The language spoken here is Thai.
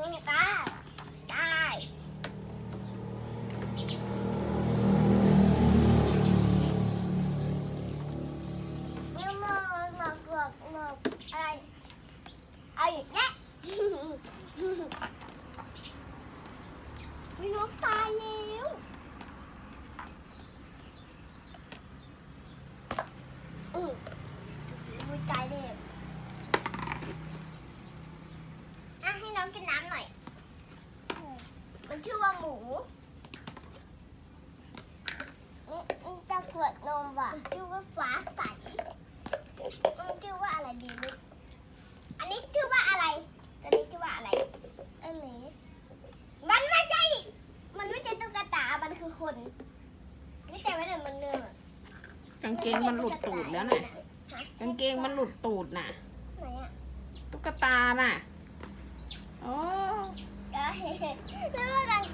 thương người ta. Đây. Nhưng mà mà cược mà Ai Ai nhé Mình น้องกินน้ำหน่อย มันชื่อว่าหมูนี่จะขวดนมว่ะชื่อว่าฟ้าใสมันชื่อว่าอะไรดีลูกอันนี้ชื่อว่าอะไร อันนี้ชื่อว่าอะไร อันนี้ มันไม่ใช่ มันไม่ใช่ตุ๊กตา มันคือคนไม่แต่ไม่ได้มันเนื้อกางเกงมันหลุดตูดแล้วน่ะ กางเกงมันหลุดตูดน่ะ ไหนอะตุ๊กตาน่ะ 어. 아, 야, 넘어간다.